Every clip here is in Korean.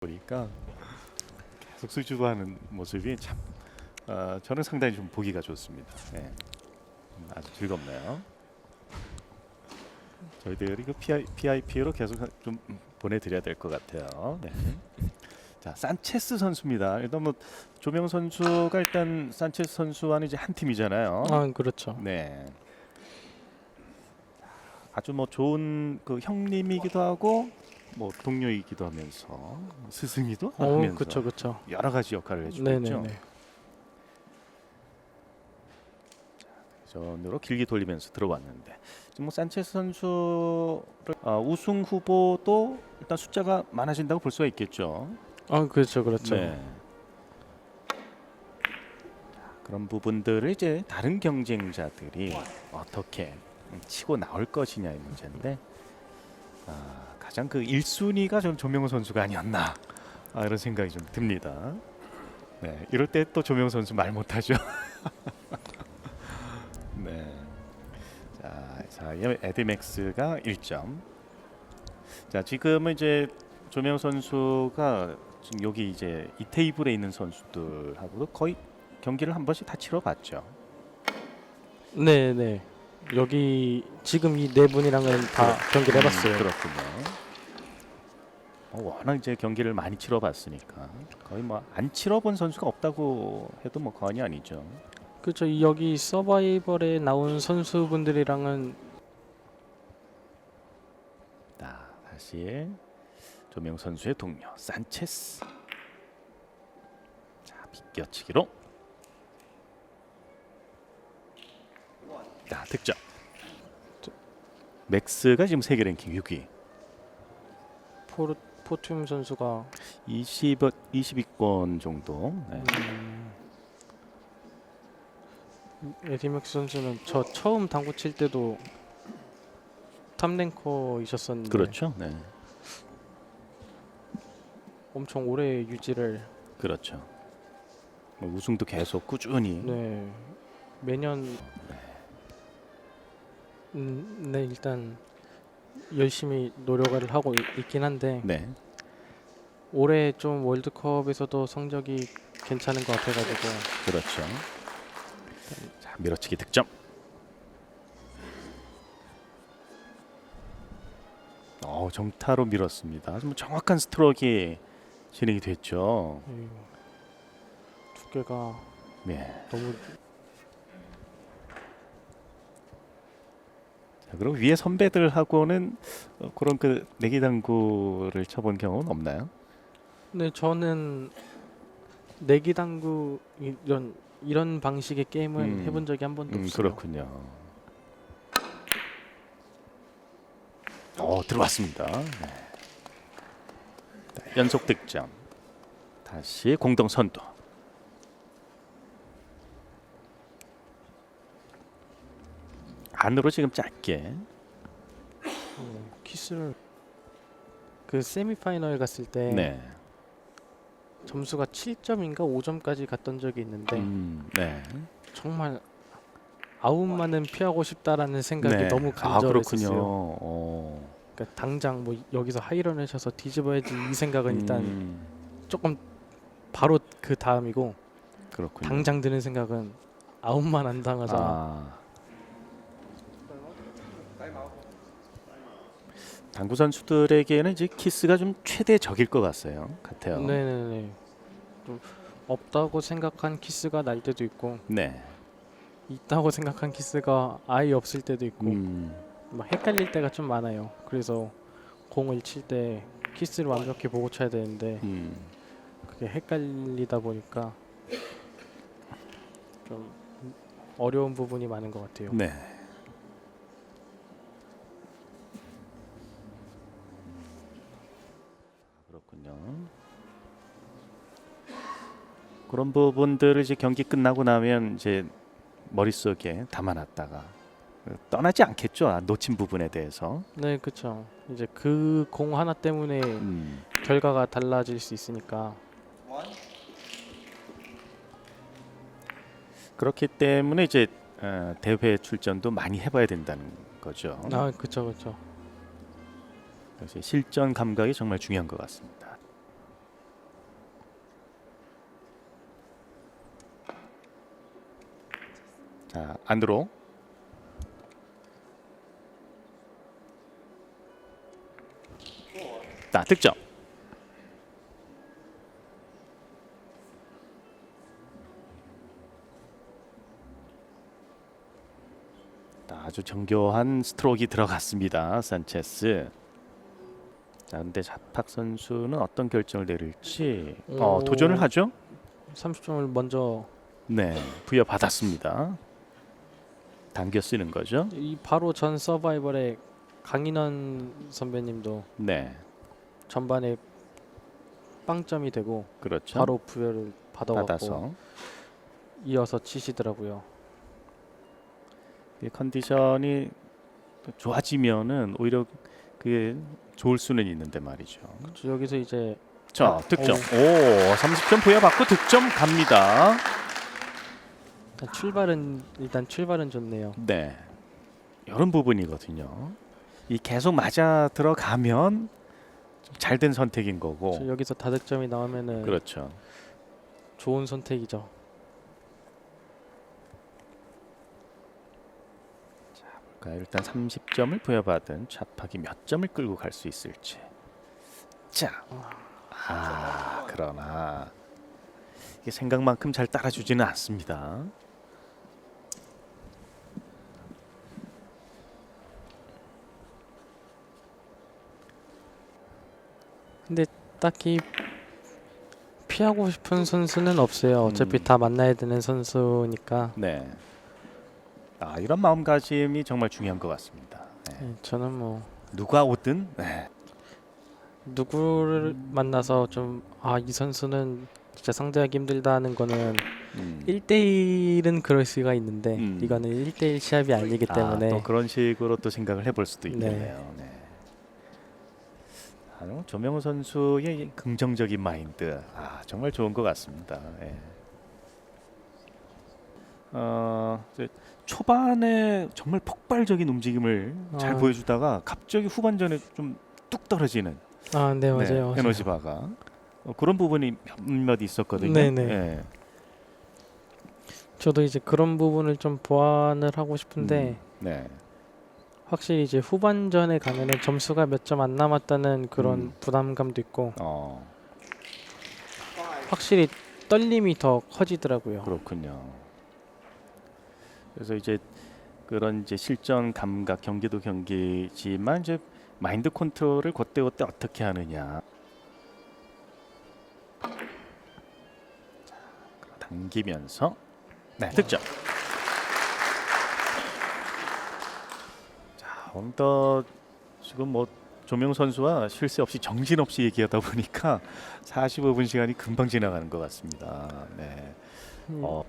보니까 계속 수줍어하는 모습이 참 어, 저는 상당히 좀 보기가 좋습니다. 네. 음, 아주 즐겁네요. 저희들이 그 PIP로 계속 좀 보내드려야 될 것 같아요. 네. 자 산체스 선수입니다. 일단 뭐 조명 선수가 일단 산체스 선수와는 이제 한 팀이잖아요. 아 그렇죠. 네. 아주 뭐 좋은 그 형님이기도 하고 뭐 동료이기도 하면서 스승이기도 어 하면서 그렇죠 그렇죠. 여러 가지 역할을 해주고 있죠. 네네네. 전으로 길게 돌리면서 들어왔는데 지금 뭐 산체스 선수를 어, 우승 후보도 일단 숫자가 많아진다고 볼 수가 있겠죠. 아 그렇죠 그렇죠. 네. 자, 그런 부분들을 이제 다른 경쟁자들이 어떻게 치고 나올 것이냐의 문제인데 아, 가장 그 1순위가 좀 조명호 선수가 아니었나 아, 이런 생각이 좀 듭니다. 네, 이럴 때 또 조명호 선수 말 못하죠. 네. 자, 자 에디맥스가 1점. 자, 지금은 이제 조명 선수가 지금 여기 이제 이 테이블에 있는 선수들하고도 거의 경기를 한 번씩 다 치러 봤죠. 네 네. 여기 지금 이 네 분이랑은 다 경기를 해봤어요. 음, 그렇군요. 어, 워낙 이제 경기를 많이 치러봤으니까 거의 뭐 안 치러본 선수가 없다고 해도 뭐 과언이 아니죠. 그렇죠. 이 여기 서바이벌에 나온 선수분들이랑은 자, 다시 조명 선수의 동료 산체스. 자, 비껴치기로. 득점. 맥스가 지금 세계 랭킹 6위. 포르 포툼 선수가 20 20위권 정도. 네. 음, 에디 맥스 선수는 저 처음 당구 칠 때도 탑랭커이셨었는데 그렇죠. 네. 엄청 오래 유지를 그렇죠. 뭐 우승도 계속 꾸준히. 네 매년 음, 네 일단 열심히 노력을 하고 있- 있긴 한데 네. 올해 좀 월드컵에서도 성적이 괜찮은 것 같아가지고 그렇죠. 자, 밀어치기 득점. 어, 정타로 밀었습니다. 아주 뭐 정확한 스트로크가 진행이 됐죠. 에휴, 두께가 네. 너무 자, 그럼 위에 선배들하고는 어, 그런 그 내기 당구를 쳐본 경험은 없나요? 네 저는 내기 당구 이런 이런 방식의 게임을 음. 해본 적이 한 번도 음, 없어요. 그렇군요. 어 들어왔습니다. 네. 자, 연속 득점. 다시 공동 선두. 안으로 지금 짧게. 어, 키스를 그 세미파이널 갔을 때 네. 점수가 7점인가 5점까지 갔던 적이 있는데 음, 네. 정말 아웃만은 피하고 싶다라는 생각이 네. 너무 아 그렇군요. 간절했었어요. 어. 그러니까 당장 뭐 여기서 하이런을 쳐서 뒤집어야지 이 생각은 일단 음, 조금 바로 그 다음이고 그렇군요. 당장 드는 생각은 아웃만 안 당하자. 아. 당구 선수들에게는 이제 키스가 좀 최대적일 것 같아요. 같아요. 네네네. 좀 없다고 생각한 키스가 날 때도 있고 네. 있다고 생각한 키스가 아예 없을 때도 있고 음, 막 헷갈릴 때가 좀 많아요. 그래서 공을 칠 때 키스를 완벽히 보고 쳐야 되는데 음. 그게 헷갈리다 보니까 좀 어려운 부분이 많은 것 같아요. 네. 그런 부분들을 이제 경기 끝나고 나면 이제 머릿속에 담아놨다가 떠나지 않겠죠. 아, 놓친 부분에 대해서. 네, 그렇죠. 이제 그 공 하나 때문에 음. 결과가 달라질 수 있으니까 그렇기 때문에 이제 어, 대회 출전도 많이 해봐야 된다는 거죠. 아, 그렇죠, 그렇죠. 그래서 실전 감각이 정말 중요한 것 같습니다. 자 안으로. 자 득점. 자, 아주 정교한 스트로크가 들어갔습니다 산체스. 자 근데 자팍 선수는 어떤 결정을 내릴지. 어, 오. 도전을 하죠? 30점을 먼저 네 부여받았습니다 당겨 쓰는 거죠 이 바로 전 서바이벌의 강인원 선배님도 네 전반에 빵점이 되고 그렇죠 바로 부여를 받아서 이어서 치시더라고요. 이 컨디션이 좋아지면은 오히려 그게 좋을 수는 있는데 말이죠. 그렇죠. 여기서 이제 자 아, 득점. 오 30점 부여받고 득점 갑니다. 일단 출발은 일단 출발은 좋네요. 네 이런 부분이거든요. 이 계속 맞아 들어가면 잘 된 선택인 거고. 저 여기서 다득점이 나오면은 그렇죠. 좋은 선택이죠. 그러니까 일단 30점을 부여받은 차팍이 몇 점을 끌고 갈 수 있을지. 자, 아 그러나 이게 생각만큼 잘 따라주지는 않습니다. 근데 딱히 피하고 싶은 선수는 없어요. 어차피 음. 다 만나야 되는 선수니까 네. 아 이런 마음가짐이 정말 중요한 것 같습니다. 네. 네, 저는 뭐 누가 오든 네. 누구를 만나서 좀 아 이 선수는 진짜 상대하기 힘들다 하는 거는 음. 1대1은 그럴 수가 있는데 음. 이거는 1대1 시합이 아니기 때문에 아, 또 그런 식으로 또 생각을 해볼 수도 있겠네요. 네. 아, 조명호 선수의 이 긍정적인 마인드, 아 정말 좋은 것 같습니다. 예. 어, 초반에 정말 폭발적인 움직임을 잘 아. 보여주다가 갑자기 후반전에 좀 뚝 떨어지는 아, 네, 맞아요. 네, 맞아요. 에너지 바가 어, 그런 부분이 몇몇 있었거든요. 네네. 예. 저도 이제 그런 부분을 좀 보완을 하고 싶은데 음, 네. 확실히 이제 후반전에 가면은 점수가 몇 점 안 남았다는 그런 음. 부담감도 있고 어, 확실히 떨림이 더 커지더라고요. 그렇군요. 그래서 이제 그런 이제 실전 감각 경기도 경기지만 이제 마인드 컨트롤을 그때 그때 어떻게 하느냐. 자, 당기면서 네 득점. 자 오늘 더 지금 뭐 조명 선수와 실수 없이 정신 없이 얘기하다 보니까 45분 시간이 금방 지나가는 것 같습니다. 네. 음, 어,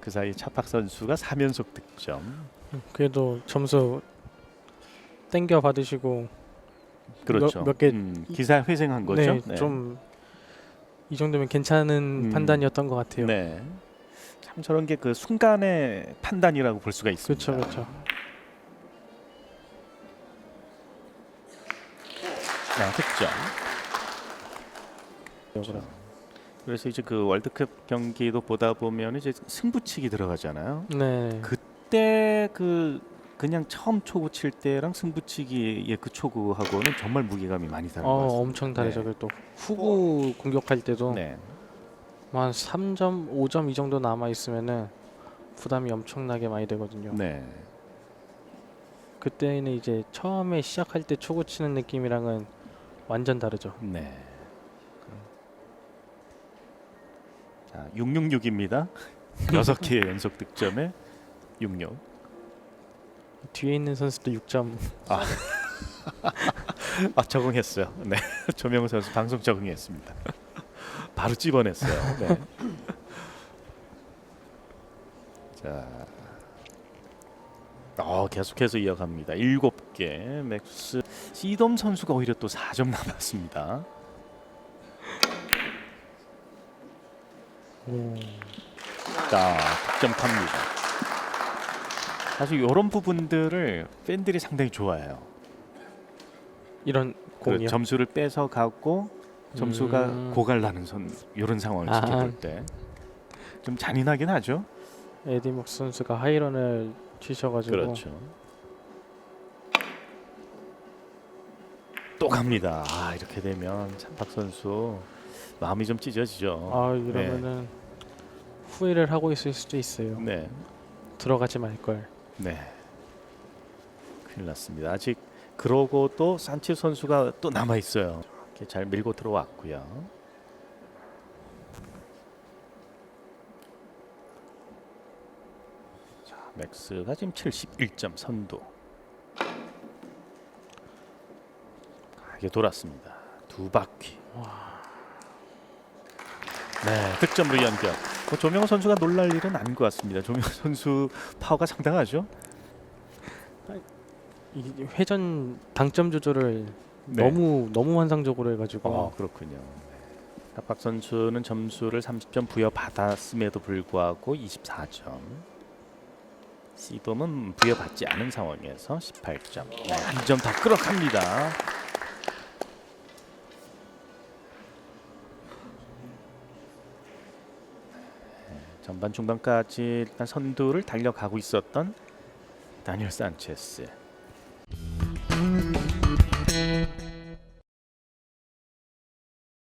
그 사이 차팍 선수가 3연속 득점. 그래도 점수 땡겨 받으시고 그렇죠. 몇 개- 음, 기사 회생한 거죠. 네, 좀 이 정도면 괜찮은 음. 판단이었던 것 같아요. 네. 참 저런 게 그 순간의 판단이라고 볼 수가 있습니다. 그렇죠, 그렇죠. 네, 득점. 그렇죠. 그래서 이제 그 월드컵 경기도 보다 보면 이제 승부치기 들어가잖아요. 네, 그때 그 그냥 처음 초구 칠 때랑 승부치기의 그 초구하고는 정말 무게감이 많이 다른 것 어, 같습니다. 엄청 다르죠. 네. 그래도 후구 공격할 때도 네. 뭐한 3점, 5점 이 정도 남아 있으면은 부담이 엄청나게 많이 되거든요. 네. 그때는 이제 처음에 시작할 때 초구 치는 느낌이랑은 완전 다르죠. 네. 자, 666입니다. 여섯 개 연속 득점에 66. 뒤에 있는 선수도 6점. 아, 적응했어요. 네. 조명우 선수 방송 적응했습니다. 바로 집어냈어요. 네. 자. 어, 계속해서 이어갑니다. 7개. 맥스 시돔 선수가 오히려 또 4점 남았습니다. 자, 득점 탑니다. 사실 이런 부분들을 팬들이 상당히 좋아해요. 이런 그 공이요. 점수를 뺏어 갖고 점수가 음. 고갈나는 선 이런 상황을 아. 지켜볼 때 좀 잔인하긴 하죠. 에디목스 선수가 하이런을 치셔가지고 또 갑니다. 아 이렇게 되면 찬박 선수 마음이 좀 찢어지죠. 아 이러면은 후회를 하고 있을 수도 있어요. 네, 들어가지 말 걸. 네. 큰일 났습니다. 아직 그러고 또 산치 선수가 또 남아 있어요. 이렇게 잘 밀고 들어왔고요. 자, 맥스가 지금 71점 선두. 강하게 돌았습니다. 두 바퀴. 네, 득점으로 연결. 뭐 조명호 선수가 놀랄 일은 아닌 것 같습니다. 조명호 선수 파워가 상당하죠. 이 회전 당점 조절을 네. 너무 너무 환상적으로 해가지고 어, 그렇군요. 박 선수는 점수를 30점 부여받았음에도 불구하고 24점. 시범은 부여받지 않은 상황에서 18점. 네, 한점더 끌어갑니다. 전반 중반까지 일단 선두를 달려가고 있었던 다니엘 산체스.